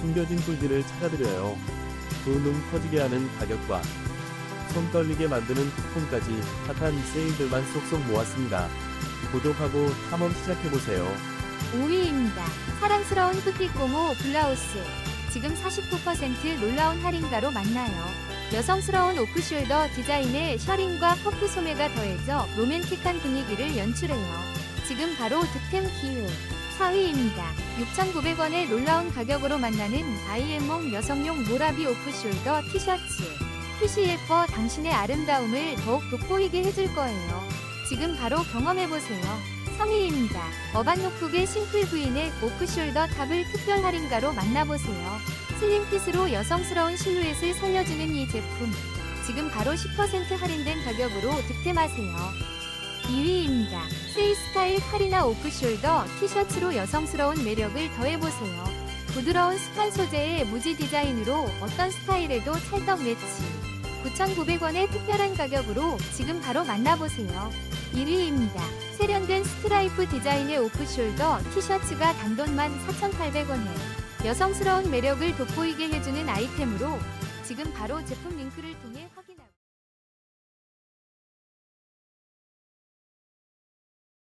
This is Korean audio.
숨겨진 꿀들을 찾아드려요. 두눈 커지게 하는 가격과 손 떨리게 만드는 쿠폰까지 핫한 세일들만 쏙쏙 모았습니다. 구독하고 탐험 시작해보세요. 5위입니다. 사랑스러운 흑빛고무 블라우스. 지금 49% 놀라운 할인가로 만나요. 여성스러운 오프숄더 디자인의 셔링과 퍼프 소매가 더해져 로맨틱한 분위기를 연출해요. 지금 바로 득템 기회. 4위입니다. 6,900원의 놀라운 가격으로 만나는 아이엠몽 여성용 모라비 오프숄더 티셔츠. 핏이 예뻐 당신의 아름다움을 더욱 돋보이게 해줄 거예요. 지금 바로 경험해보세요. 3위입니다. 어반노쿡의 싱플 부인의 오프숄더 탑을 특별 할인가로 만나보세요. 슬림핏으로 여성스러운 실루엣을 살려주는 이 제품. 지금 바로 10% 할인된 가격으로 득템하세요. 2위입니다. 세이스타일 카리나 오프숄더 티셔츠로 여성스러운 매력을 더해보세요. 부드러운 스판 소재의 무지 디자인으로 어떤 스타일에도 찰떡 매치. 9,900원의 특별한 가격으로 지금 바로 만나보세요. 1위입니다. 세련된 스트라이프 디자인의 오프숄더 티셔츠가 단돈만 4,800원에 여성스러운 매력을 돋보이게 해주는 아이템으로 지금 바로 제품 링크를 통해